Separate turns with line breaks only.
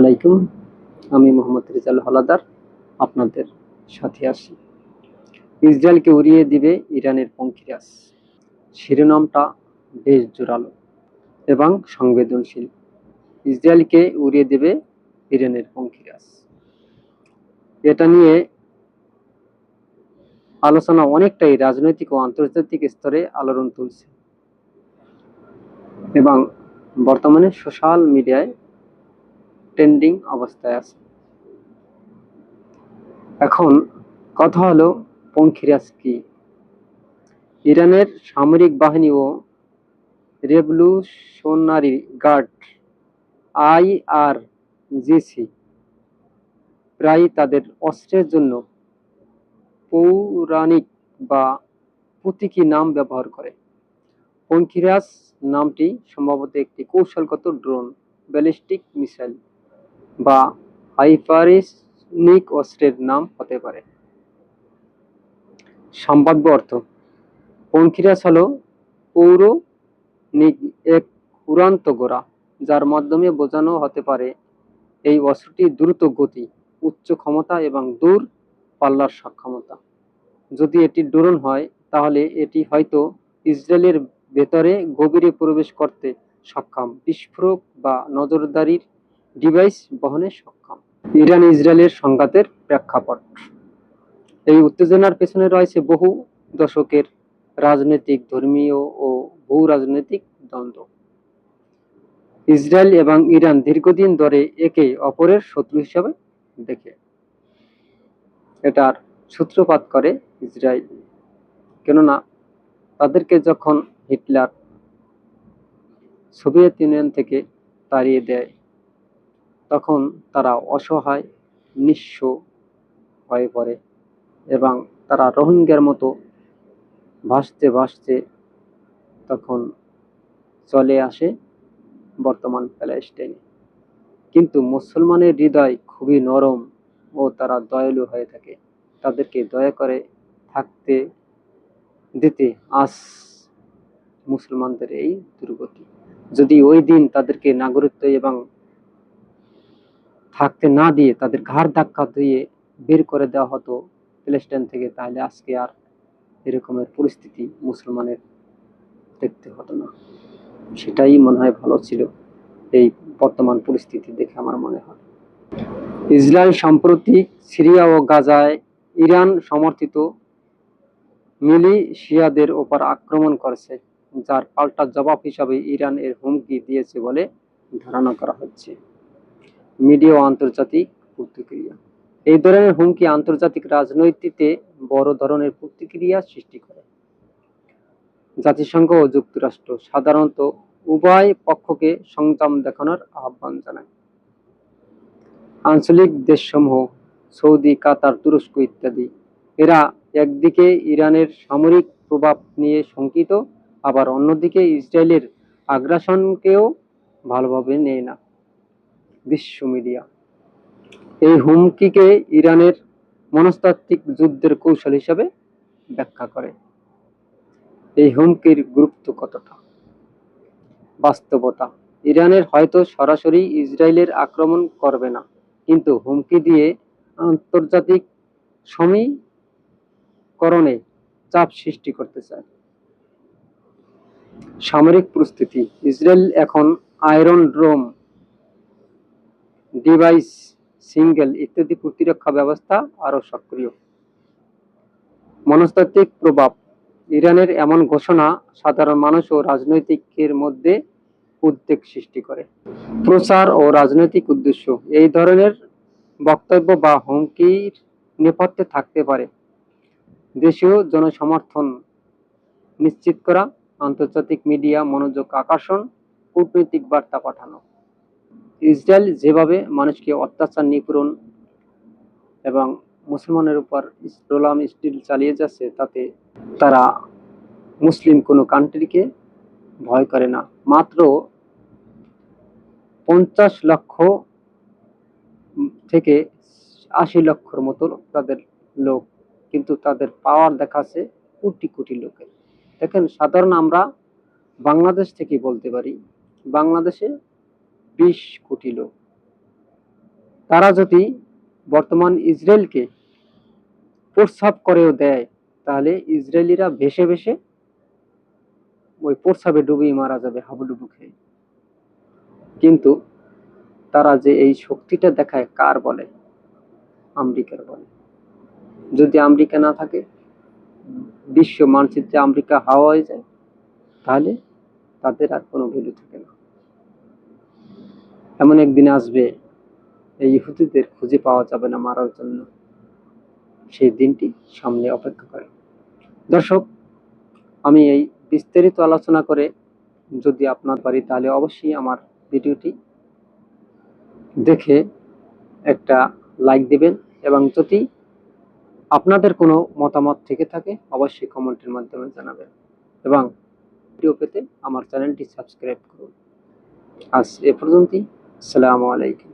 আলাইকুম। আমি মোহাম্মদ রেজাল হলাদার, আপনাদের সাথে আছি। ইসরায়েলকে উড়িয়ে দিবে ইরানের পঙ্খিরাজ শিরোনামটা বেশ জোরালো এবং সংবেদনশীল। ইসরায়েলকে উড়িয়ে দেবে ইরানের পঙ্খিরাজ এটা নিয়ে আলোচনা অনেকটাই রাজনৈতিক ও আন্তর্জাতিক স্তরে আলোড়ন তুলছে। এবং বর্তমানে সোশ্যাল মিডিয়ায় ট্রেন্ডিং অবস্থায় আছে। এখন কথা হলো পঙ্খিরাজ কি? ইরানের সামরিক বাহিনী ও রেভলিউশনারি গার্ড আইআর জিসি প্রায় তাদের অস্ত্রের জন্য পৌরাণিক বা প্রতীকী নাম ব্যবহার করে। পঙ্খিরাজ নামটি সম্ভবত একটি কৌশলগত ড্রোন, ব্যালিস্টিক মিসাইল। বা হাইপারিসনিক অস্ত্রের নাম হতে পারে। সম্ভাব্য অর্থ, পঙ্খিরাজ হলো পৌরনিক এক উড়ান্ত গোড়া, যার মাধ্যমে বোঝানো হতে পারে এই অস্ত্রটি দ্রুত গতি, উচ্চ ক্ষমতা এবং দূর পাল্লার সক্ষমতা। যদি এটি ড্রোন হয়, তাহলে এটি হয়তো ইসরায়েলের ভেতরে গভীরে প্রবেশ করতে সক্ষম। বিস্ফোরক বা নজরদারির ডিভাইস বহনে সক্ষম। ইরান ইসরায়েলের সংঘাতের প্রেক্ষাপট। এই উত্তেজনার পেছনে রয়েছে বহু দশকের রাজনৈতিক ধর্মীয় ও ভূ রাজনৈতিক দ্বন্দ্ব। ইসরায়েল এবং ইরান দীর্ঘদিন ধরে একে অপরের শত্রু হিসাবে দেখে। এটার সূত্রপাত করে ইসরায়েল। কেননা, তাদেরকে যখন হিটলার সোভিয়েত ইউনিয়ন থেকে তাড়িয়ে দেয় তখন তারা অসহায়, নিঃস্ব হয়ে পড়ে এবং তারা রোহিঙ্গার মতো ভাসতে ভাসতে তখন চলে আসে বর্তমান প্যালেস্টাইনে। কিন্তু মুসলমানের হৃদয় খুবই নরম ও তারা দয়ালু হয়ে থাকে। তাদেরকে দয়া করে থাকতে, দিতে আজ মুসলমানদের এই দুর্গতি। যদি ওই দিন তাদেরকে নাগরিকত্ব এবং থাকতে না দিয়ে তাদের ঘাড় ধাক্কা দিয়ে বের করে দেওয়া হতো প্যালেস্টাইন থেকে, তাহলে আজকে আর এরকমের পরিস্থিতি মুসলমানের দেখতে হতো না। সেটাই মনে হয় ভালো ছিল এই বর্তমান পরিস্থিতি দেখে আমার মনে হয়। ইসরায়েল সাম্প্রতিক সিরিয়া ও গাজায় ইরান সমর্থিত মিলিশিয়াদের ওপর আক্রমণ করেছে, যার পাল্টা জবাব হিসাবে ইরান এর হুমকি দিয়েছে বলে ধারণা করা হচ্ছে। মিডিয়া ও আন্তর্জাতিক প্রতিক্রিয়া। এই ধরনের হুমকি আন্তর্জাতিক রাজনৈতিকতে বড় ধরনের প্রতিক্রিয়া সৃষ্টি করে। জাতিসংঘ ও যুক্তরাষ্ট্র সাধারণত উভয় পক্ষকে সংযম দেখানোর আহ্বান জানায়। আঞ্চলিক দেশসমূহ, সৌদি, কাতার, তুরস্ক ইত্যাদি, এরা একদিকে ইরানের সামরিক প্রভাব নিয়ে শঙ্কিত, আবার অন্যদিকে ইসরায়েলের আগ্রাসনকেও ভালোভাবে নেয় না। বিশ্ব মিডিয়া। এই হুমকিকে ইরানের মনস্তাত্ত্বিক যুদ্ধের কৌশল হিসাবে ব্যাখ্যা করে। এই হুমকির গুরুত্ব কতটা? বাস্তবতা। ইরানের হয়তো সরাসরি ইসরায়েলের আক্রমণ করবে না, কিন্তু হুমকি দিয়ে আন্তর্জাতিক সমীকরণে চাপ সৃষ্টি করতে চায়। সামরিক প্রস্তুতি ইসরায়েল এখন আয়রন ড্রোম ডিভাইস, সিঙ্গেল ইত্যাদি প্রতিরক্ষা ব্যবস্থা আরও সক্রিয়। মনস্তাত্ত্বিক প্রভাব। ইরানের এমন ঘোষণা সাধারণ মানুষ ও রাজনৈতিকের মধ্যে উদ্বেগ সৃষ্টি করে। প্রচার ও রাজনৈতিক উদ্দেশ্য। এই ধরনের বক্তব্য বা হুমকির নেপথ্যে থাকতে পারে। দেশীয় জনসমর্থন নিশ্চিত করা, আন্তর্জাতিক মিডিয়া মনোযোগ আকর্ষণ, কূটনৈতিক বার্তা পাঠানো। ইসরায়েল যেভাবে মানুষকে অত্যাচার নিপূরণ এবং মুসলমানের উপর ইসলাম স্টিল চালিয়ে যাচ্ছে, তাতে তারা মুসলিম কোনো কান্ট্রিকে ভয় করে না। মাত্র পঞ্চাশ লক্ষ থেকে আশি লক্ষর মতো তাদের লোক, কিন্তু তাদের পাওয়ার দেখাচ্ছে কোটি কোটি লোকের। দেখেন, সাধারণ আমরা বাংলাদেশ থেকে বলতে পারি। বাংলাদেশে বিশ কোটি লোক। তারা যদি বর্তমান ইসরায়েলকে প্রস্রাব করেও দেয়, তাহলে ইসরায়েলিরা ভেসে ভেসে ওই প্রস্রাবে ডুবিয়ে মারা যাবে হাবুডুবু খেয়ে। কিন্তু তারা যে এই শক্তিটা দেখায়, কার বলে? আমেরিকার বলে। যদি আমেরিকা না থাকে, বিশ্ব মানচিত্রে আমেরিকা হাওয়া হয়ে যায়, তাহলে তাদের আর কোনো ভ্যালু থাকে না। এমন একদিন আসবে, এই ইহুদিদের খুঁজে পাওয়া যাবে না মারার জন্য। সেই দিনটি সামনে অপেক্ষা করে। দর্শক, আমি এই বিস্তারিত আলোচনা করে যদি আপনার পারি তাহলে অবশ্যই আমার ভিডিওটি দেখে একটা লাইক দেবেন এবং যদি আপনাদের কোনো মতামত থেকে থাকে, অবশ্যই কমেন্টের মাধ্যমে জানাবেন এবং ভিডিও পেতে আমার চ্যানেলটি সাবস্ক্রাইব করুন। আজ এ পর্যন্তই। আসসালামু আলাইকুম